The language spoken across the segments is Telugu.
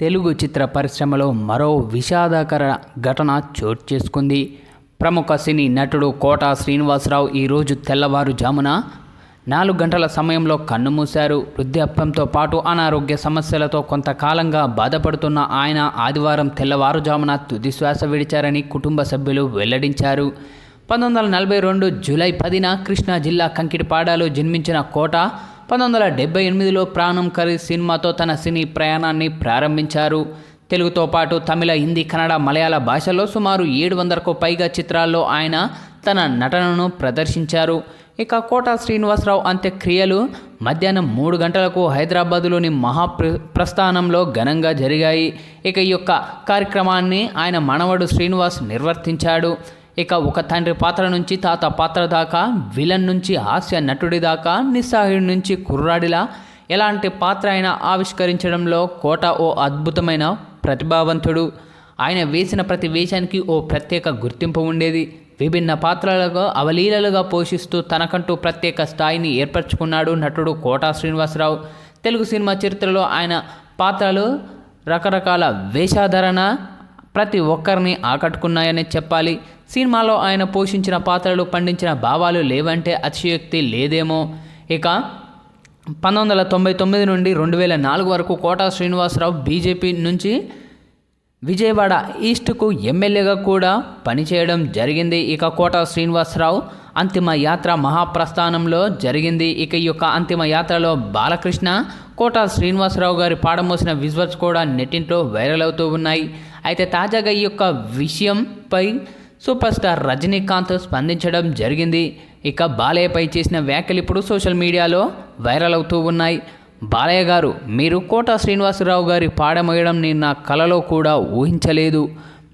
తెలుగు చిత్ర పరిశ్రమలో మరో విషాదకర ఘటన చోటు చేసుకుంది. ప్రముఖ సినీ నటుడు కోట శ్రీనివాసరావు ఈరోజు తెల్లవారుజామున నాలుగు గంటల సమయంలో కన్నుమూశారు వృద్ధాప్యంతో పాటు అనారోగ్య సమస్యలతో కొంతకాలంగా బాధపడుతున్న ఆయన ఆదివారం తెల్లవారుజామున తుది శ్వాస విడిచారని కుటుంబ సభ్యులు వెల్లడించారు. పంతొమ్మిది వందల నలభై రెండు జూలై పదిన కృష్ణా జిల్లా కంకిటిపాడాలో జన్మించిన కోట పంతొమ్మిది వందల డెబ్బై ఎనిమిదిలో ప్రాణం కరి సినిమాతో తన సినీ ప్రయాణాన్ని ప్రారంభించారు. తెలుగుతో పాటు తమిళ హిందీ కన్నడ మలయాళ భాషల్లో సుమారు ఏడు వందలకు పైగా చిత్రాల్లో ఆయన తన నటనను ప్రదర్శించారు. ఇక కోట శ్రీనివాసరావు అంత్యక్రియలు మధ్యాహ్నం మూడు గంటలకు హైదరాబాదులోని మహాప్ర ప్రస్థానంలో ఘనంగా జరిగాయి. ఇక ఈ యొక్క కార్యక్రమాన్ని ఆయన మనవడు శ్రీనివాస్ నిర్వర్తించాడు. ఇక ఒక తండ్రి పాత్ర నుంచి తాత పాత్ర దాకా విలన్ నుంచి హాస్య నటుడి దాకా నిస్సాహుడి నుంచి కుర్రాడిలా ఎలాంటి పాత్ర అయినా ఆవిష్కరించడంలో కోట ఓ అద్భుతమైన ప్రతిభావంతుడు. ఆయన వేసిన ప్రతి వేషానికి ఓ ప్రత్యేక గుర్తింపు ఉండేది. విభిన్న పాత్రలకు అవలీలలుగా పోషిస్తూ తనకంటూ ప్రత్యేక స్థాయిని ఏర్పరచుకున్నాడు నటుడు కోటా శ్రీనివాసరావు. తెలుగు సినిమా చరిత్రలో ఆయన పాత్రలు రకరకాల వేషాధరణ ప్రతి ఒక్కరిని ఆకట్టుకున్నాయని చెప్పాలి. సినిమాలో ఆయన పోషించిన పాత్రలు పండించిన భావాలు లేవంటే అతిశయోక్తి లేదేమో. ఇక పంతొమ్మిది వందల తొంభై తొమ్మిది నుండి రెండు వేల నాలుగు వరకు కోటా శ్రీనివాసరావు బీజేపీ నుంచి విజయవాడ ఈస్ట్కు ఎమ్మెల్యేగా కూడా పనిచేయడం జరిగింది. ఇక కోట శ్రీనివాసరావు అంతిమ యాత్ర మహాప్రస్థానంలో జరిగింది. ఇక ఈ యొక్క అంతిమ యాత్రలో బాలకృష్ణ కోట శ్రీనివాసరావు గారి పాడమోసిన విజువల్స్ కూడా నెట్టింట్లో వైరల్ అవుతూ ఉన్నాయి. అయితే తాజాగా ఈ యొక్క విషయంపై సూపర్ స్టార్ రజనీకాంత్ స్పందించడం జరిగింది. ఇక బాలయ్యపై చేసిన వ్యాఖ్యలు ఇప్పుడు సోషల్ మీడియాలో వైరల్ అవుతూ ఉన్నాయి. బాలయ్య గారు మీరు కోట శ్రీనివాసరావు గారి పాడమోయడం నేను నా కలలో కూడా ఊహించలేదు.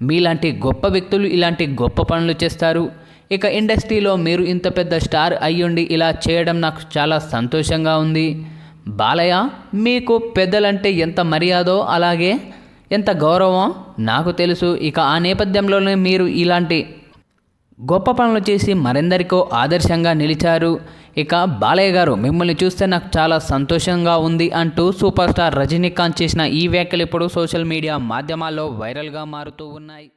మీలాంటి గొప్ప వ్యక్తులు ఇలాంటి గొప్ప పనులు చేస్తారు. ఇక ఇండస్ట్రీలో మీరు ఇంత పెద్ద స్టార్ అయ్యుండి ఇలా చేయడం నాకు చాలా సంతోషంగా ఉంది. బాలయ్య మీకు పెద్దలంటే ఎంత మర్యాదో అలాగే ఎంత గౌరవం నాకు తెలుసు. ఇక ఆ నేపథ్యంలోనే మీరు ఇలాంటి గొప్ప పనులు చేసి మరెందరికో ఆదర్శంగా నిలిచారు. ఇక బాలయ్య గారు మిమ్మల్ని చూస్తే నాకు చాలా సంతోషంగా ఉంది అంటూ సూపర్ స్టార్ రజనీకాంత్ చేసిన ఈ వ్యాఖ్యలు ఇప్పుడు సోషల్ మీడియా మాధ్యమాల్లో వైరల్గా మారుతూ ఉన్నాయి.